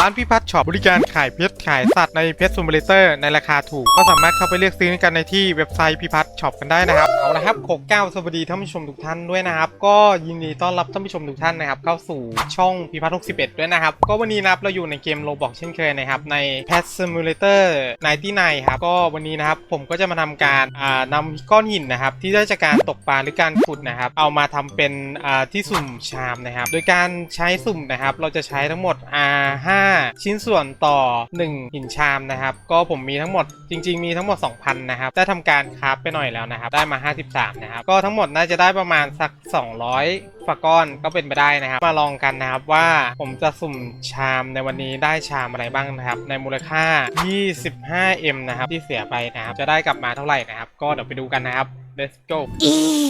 ร้านพิพัฒน์ช็อปบริการขายเพชรขายสัตว์ในเพชรซูมเบลเตอร์ในราคาถูก ก็สามารถเข้าไปเลือกซื้อกันในที่เว็บไซต์พิพัฒน์ช็อปกันได้นะครับเอาละครับขกเก้าสวัสดีท่านผู้ชมทุกท่านด้วยนะครับ ก็ยินดีต้อนรับท่านผู้ชมทุกท่านนะครับ เข้าสู่ช่องพิพัฒน์61ด้วยนะครับ ก็วันนี้นะครับเราอยู่ในเกมโลบอกเช่นเคยนะครับ ใน Pet Simulator 99ครับก็วันนี้นะครับผมก็จะมาทำการอ่านำก้อนหินนะครับที่ได้จากการตกปลาหรือการขุดนะครับ เอามาทำเป็นอ่าที่สุ่มชามนะครับ โดยการใช้สุ่มนะครับ เราจะใช้ทั้งหมดอ่า5 ชิ้นส่วนต่อ 1 หินชามนะครับ ก็ผมมีทั้งหมดจริง ๆ มีทั้งหมด 2,000 นะครับ ได้ทำการคราฟไปหน่อยแล้วนะครับ ได้มา 53 นะครับ ก็ทั้งหมดน่าจะได้ประมาณสัก 200ฝาก้อนก็เป็นไปได้นะครับ มาลองกันนะครับว่าผมจะสุ่มชามในวันนี้ได้ชามอะไรบ้างนะครับ ในมูลค่า 25M นะครับที่เสียไปนะครับ จะได้กลับมาเท่าไหร่นะครับ ก็เดี๋ยวไปดูกันนะครับ let's go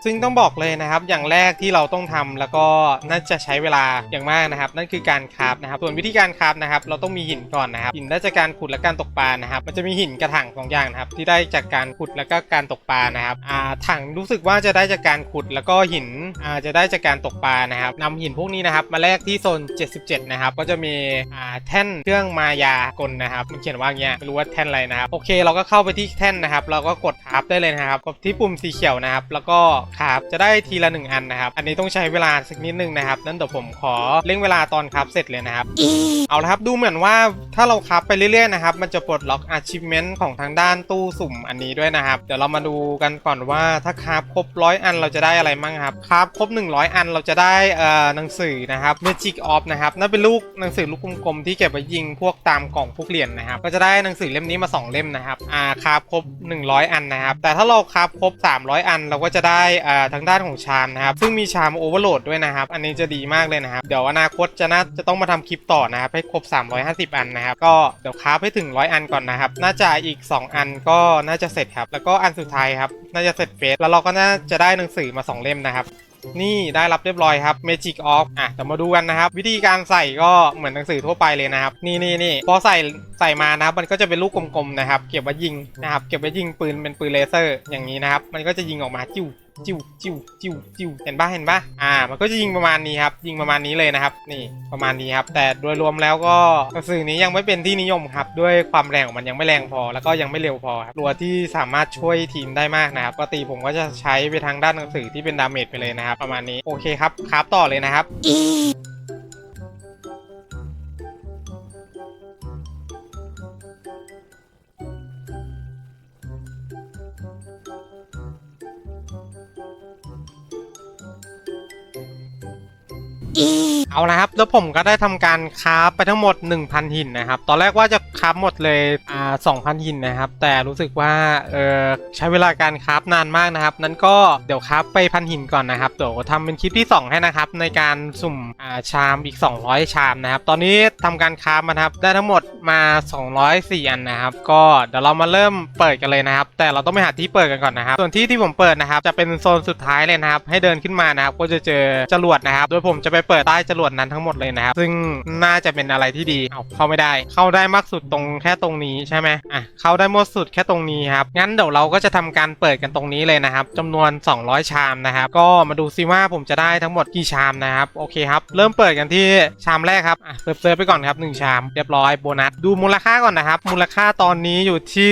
ซึ่งต้องบอกเลยนะครับ อย่างแรกที่เราต้องทำแล้วก็น่าจะใช้เวลาอย่างมากนะครับ นั่นคือการคราฟนะครับ ส่วนวิธีการคราฟนะครับ เราต้องมีหินก่อนนะครับ หินได้จากการขุดและการตกปลานะครับ มันจะมีหินกระถางสองอย่างนะครับ ที่ได้จากการขุดแล้วก็การตกปลานะครับ อ่าถังรู้สึกว่าจะได้จากการขุดแล้วก็หิน อ่าจะได้จากการตกปลานะครับนำหินพวกนี้นะครับ มาแลกที่โซน 77 นะครับ ก็จะมี อ่าแท่นเครื่องมายากลนะครับ มันเขียนว่าอย่างเงี้ยไม่รู้ว่าแท่นอะไรนะครับ โอเค เราก็เข้าไปที่แท่นนะครับ เราก็กดคราฟได้เลยนะครับกดที่ปุ่มสีเขียวนะครับ แล้วก็คราฟจะได้ทีละหนึ่งอันนะครับ อันนี้ต้องใช้เวลาสักนิดนึงนะครับ นั่นเดี๋ยวผมขอเร่งเวลาตอนคราฟเสร็จเลยนะครับ เอาละครับดูเหมือนว่าถ้าเราคราฟไปเรื่อยๆนะครับมันจะปลดล็อก achievement ของทางด้านตู้สุ่มอันนี้ด้วยนะครับ เดี๋ยวเรามาดูกันก่อนว่าถ้าคราฟครบร้อยอันเราจะได้อะไรมั่งครับคราฟครบ 100 อันเราจะได้เอ่อหนังสือนะครับ Magic of นะครับนั่นเป็นลูกหนังสือลูกกลมๆที่เก็บไว้ยิงพวกตามกล่องพวกเหรียญนะครับ ก็จะได้หนังสือเล่มนี้มา 2 เล่มนะครับอ่าคราฟครบ 100 อันนะครับ แต่ถ้าเราคราฟครบ300 อัน เราก็จะได้อ่าทางด้านของชามนะครับ ซึ่งมีชามโอเวอร์โหลดด้วยนะครับ อันนี้จะดีมากเลยนะครับ เดี๋ยวอนาคตจะน่าจะต้องมาทำคลิปต่อนะครับ ให้ครบ 350 อันนะครับ ก็เดี๋ยวค้าให้ถึง 100 อันก่อนนะครับ น่าจะอีก 2 อันก็น่าจะเสร็จครับ แล้วก็อันสุดท้ายครับ น่าจะเสร็จเฟส แล้วเราก็น่าจะได้หนังสือมา 2 เล่มนะครับ นี่ได้รับเรียบร้อยครับ Magic of อะเดี๋ยวมาดูกันนะครับ วิธีการใส่ก็เหมือนหนังสือทั่วไปเลยนะครับ นี่นี่นี่พอใส่ใส่มานะครับ มันก็จะเป็นลูกกลมๆนะครับ เก็บไว้ยิงนะครับ เก็บไว้ยิงปืนเป็นปืนเลเซอร์อย่างนี้นะครับ มันก็จะยิงออกมาจิ้ว จิ้วจิ้วจิ้วจิ้วเห็นปะเห็นปะอ่า มันก็จะยิงประมาณนี้ครับ ยิงประมาณนี้เลยนะครับนี่ประมาณนี้ครับ แต่โดยรวมแล้วก็กระสือนี้ยังไม่เป็นที่นิยมครับ ด้วยความแรงของมันยังไม่แรงพอ แล้วก็ยังไม่เร็วพอครับตัวที่สามารถช่วยทีมได้มากนะครับปกติผมก็จะใช้ไปทางด้านกระสือที่เป็นดาเมจไปเลยนะครับ ประมาณนี้โอเคครับครับต่อเลยนะครับ เอาละครับแล้วผมก็ได้ทำการคราฟไปทั้งหมด 1,000 หินนะครับ ตอนแรกว่าจะคราฟหมดเลยอ่า2,000 หินนะครับ แต่รู้สึกว่าเออใช้เวลาการคราฟนานมากนะครับ นั้นก็เดี๋ยวคราฟไปพันหินก่อนนะครับเดี๋ยวทำเป็นคลิปที่ 2 ให้นะครับ ในการสุ่มอ่าชามอีก 200 ชามนะครับ ตอนนี้ทำการคราฟมาครับได้ทั้งหมดมา 204 อันนะครับ ก็เดี๋ยวเรามาเริ่มเปิดกันเลยนะครับ แต่เราต้องไปหาที่เปิดกันก่อนนะครับ ส่วนที่ที่ผมเปิดนะครับจะเป็นโซนสุดท้ายเลยนะครับ ให้เดินขึ้นมานะครับ ก็จะเจอจรวดนะครับ โดยผมจะไปเปิดใต้จรวดนั้นทั้งหมดเลยนะครับ ซึ่งน่าจะเป็นอะไรที่ดีเอาเข้าไม่ได้ เข้าได้มากสุดตรงแค่ตรงนี้ใช่ไหมอะเข้าได้มากสุดแค่ตรงนี้ครับงั้นเดี๋ยวเราก็จะทำการเปิดกันตรงนี้เลยนะครับจำนวน 200 ชามนะครับ ก็มาดูซิว่าผมจะได้ทั้งหมดกี่ชามนะครับโอเคครับ เริ่มเปิดกันที่ชามแรกครับอะเซิร์ฟเซิร์ฟไปก่อนครับ1ชามเรียบร้อยโบนัสดูมูลค่าก่อนนะครับ มูลค่าตอนนี้อยู่ที่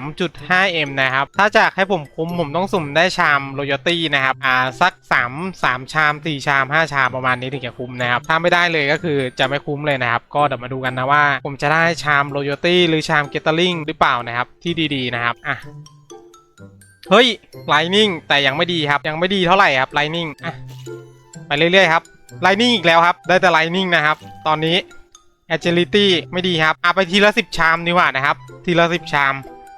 13.5M นะครับถ้าจากให้ผมคุ้มผมต้องสุ่มได้ชามโรยตี้นะครับอ่าสัก 3 3 ชาม 4 ชาม 5 ชามประมาณนี้ถึงจะคุ้มนะครับ ถ้าไม่ได้เลยก็คือจะไม่คุ้มเลยนะครับ ก็เดี๋ยวมาดูกันนะว่า ผมจะได้ชามโรโยตี้หรือชามเกตเตอร์ลิงหรือเปล่านะครับ ที่ดีๆนะครับอะเฮ้ยไลนิ่งแต่ยังไม่ดีครับ ยังไม่ดีเท่าไหร่ครับไลนิ่งอะไปเรื่อยๆครับไลนิ่งอีกแล้วครับ ได้แต่ไลนิ่งนะครับ ตอนนี้ agility ไม่ดีครับเอาไปทีละสิบชามดีกว่านะครับ ทีละสิบชาม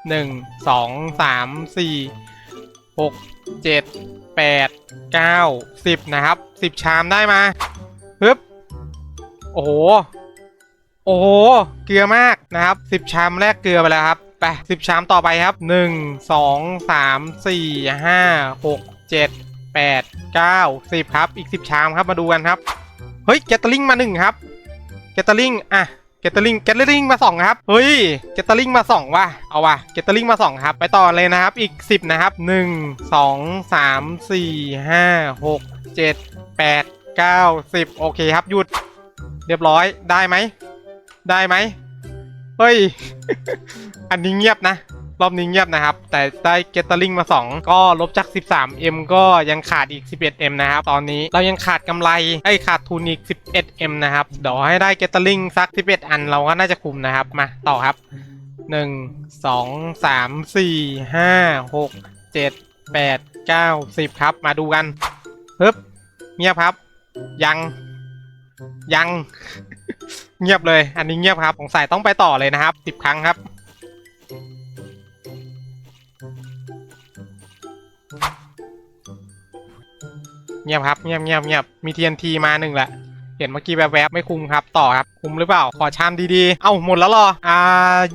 หนึ่งสองสามสี่หกเจ็ดแปดเก้าสิบนะครับ สิบชามได้มาฮึบโอ้โห โอ้โห เกลือมากนะครับสิบชามแรกเกลือไปแล้วครับ ไปสิบชามต่อไปครับหนึ่งสองสามสี่ห้าหกเจ็ดแปดเก้าสิบครับ อีกสิบชามครับมาดูกันครับ เฮ้ยแกตเตอร์ลิงมาหนึ่งครับแกตเตอร์ลิงอะ เกตเตอร์ลิงเกตเตอร์ลิงมาสองครับเฮ้ยเกตเตอร์ลิงมาสองว่ะเอาว่ะเกตเตอร์ลิงมาสองครับไปต่อเลยนะครับอีกสิบนะครับหนึ่งสองสามสี่ห้าหกเจ็ดแปดเก้าสิบโอเคครับหยุด เรียบร้อยได้ไหม ได้ไหมเฮ้ย อันนี้เงียบนะ รอบนี้เงียบนะครับ แต่ได้เกตเตอร์ลิงมา 2 ก็ลบจาก 13M ก็ยังขาดอีก 11M นะครับ ตอนนี้เรายังขาดกำไรไอ้ขาดทุนอีก 11M นะครับ เดี๋ยวให้ได้เกตเตอร์ลิงสัก 11 อันเราก็น่าจะคุมนะครับ มาต่อครับ 1 2 3 4 5 6 7 8 9 10 ครับ มาดูกันฮึบเงียบครับ ยังยัง เงียบเลย อันนี้เงียบครับสงสัยต้องไปต่อเลยนะครับสิบครั้งครับ เงียบครับเงียบเงียบเงียบมี TNT มาหนึ่งแหละเห็นเมื่อกี้แวบๆไม่คุมครับต่อครับคุมหรือเปล่าขอชามดีๆ เอ้าหมดแล้วเหรออ่า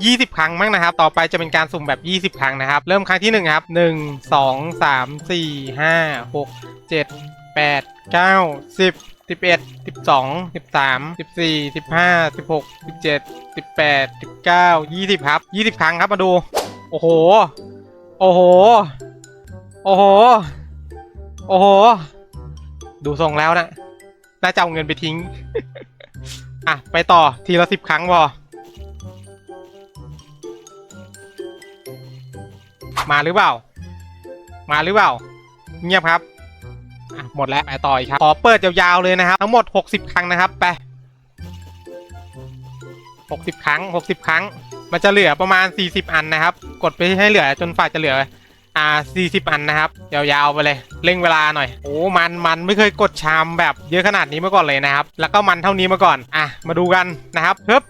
20 ครั้งมั้งนะครับ ต่อไปจะเป็นการสุ่มแบบ 20 ครั้งนะครับ เริ่มครั้งที่1ครับ 1 2 3 4 5 6 7 8 9 10 11 12 13 14 15 16 17 18 19 20 ครับ 20 ครั้งครับมาดู โอ้โห โอ้โห โอ้โห โอ้โห ดูทรงแล้วนะน่าจะเอาเงินไปทิ้ง อะ ไปต่อทีละสิบครั้งพอมาหรือเปล่า มาหรือเปล่า เงียบครับอะหมดแล้วไปต่ออีกครับ ขอเปิดยาวๆเลยนะครับ ทั้งหมด 60 ครั้งนะครับ ไป 60 ครั้ง 60 ครั้ง มันจะเหลือประมาณ 40 อันนะครับ กดไปให้เหลือจนฝ่าจะเหลือ อ่า40อันนะครับ ยาวๆไปเลยเร่งเวลาหน่อยโอ้มันมันไม่เคยกดชามแบบเยอะขนาดนี้มาก่อนเลยนะครับ แล้วก็มันเท่านี้มาก่อนอะมาดูกันนะครับฮึบ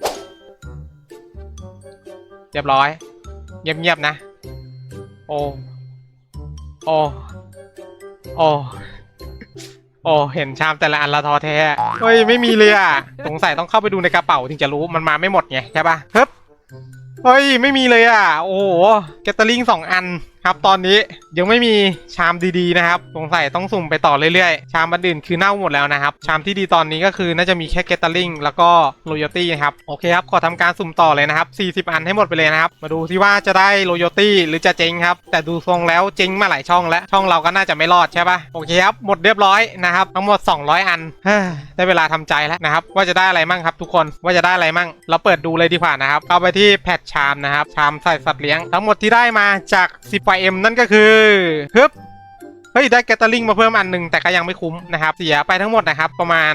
เรียบร้อย เงียบๆนะ โอ้โอ้โอ้โอ้เห็นชามแต่ละอันละทอแท้เฮ้ยไม่มีเลยอะสงสัยต้องเข้าไปดูในกระเป๋าถึงจะรู้มันมาไม่หมดไงใช่ปะเฮ้ยไม่มีเลยอะ โอ้โหแกตเตอริงสองอัน ครับตอนนี้ยังไม่มีชามดีๆนะครับสงสัยต้องสุ่มไปต่อเรื่อยๆ ชามบันอื่นคือเน่าหมดแล้วนะครับ ชามที่ดีตอนนี้ก็คือน่าจะมีแค่แกตเตอริงแล้วก็โรโยตี้นะครับโอเคครับขอทำการสุ่มต่อเลยนะครับ 40 อันให้หมดไปเลยนะครับ มาดูที่ว่าจะได้โรโยตี้หรือจะเจ๊งครับ แต่ดูทรงแล้วเจ๊งมาหลายช่องแล้วช่องเราก็น่าจะไม่รอดใช่ปะโอเคครับหมดเรียบร้อยนะครับทั้งหมด 200 อันได้เวลาทำใจแล้วนะครับว่าจะได้อะไรมั่งครับ ทุกคนว่าจะได้อะไรมั่ง เราเปิดดูเลยดีกว่านะครับเข้าไปที่แพทชามนะครับชามใส่สัตว์เลี้ยงทั้งหมดที่ได้มาจาก10 m นั่นก็คือฮึบเฮ้ยได้แกตเตอริงมาเพิ่มอันหนึ่งแต่ก็ยังไม่คุ้มนะครับ เสียไปทั้งหมดนะครับ ประมาณ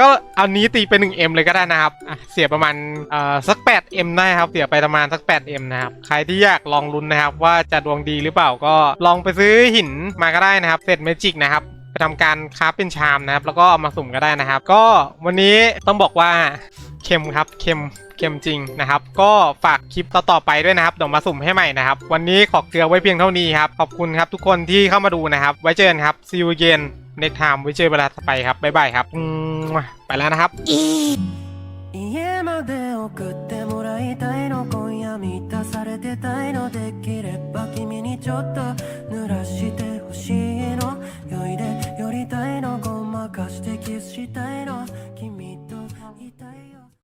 ก็เอานี้ตีเป็น 1M เลยก็ได้นะครับอะเสียประมาณเอ่อสัก 8M ได้ครับ เสียไปประมาณสัก 8M นะครับ ใครที่อยากลองลุ้นนะครับ ว่าจะดวงดีหรือเปล่าก็ลองไปซื้อหินมาก็ได้นะครับเศษเมจิกนะครับไปทำการคราฟเป็นชามนะครับ แล้วก็เอามาสุ่มก็ได้นะครับ ก็วันนี้ต้องบอกว่า ข้มครับเข้มเข้มจริงนะครับ ก็ฝากคลิปต่อไปด้วยนะครับเดี๋ยวมาสุ่มให้ใหม่นะครับ วันนี้ขอเกลือไว้เพียงเท่านี้ครับ ขอบคุณครับทุกคนที่เข้ามาดูนะครับ ไว้เจอกันครับ see you again next ไว้เจอเวลาต่ไปครับบ๊ายบายครับไปแล้วนะครับ家まで送ってもらいたいの今夜満たされてたいのできれば君にちょっと濡らしてほしいの酔いで寄りたいのごまかしてキスしたいの君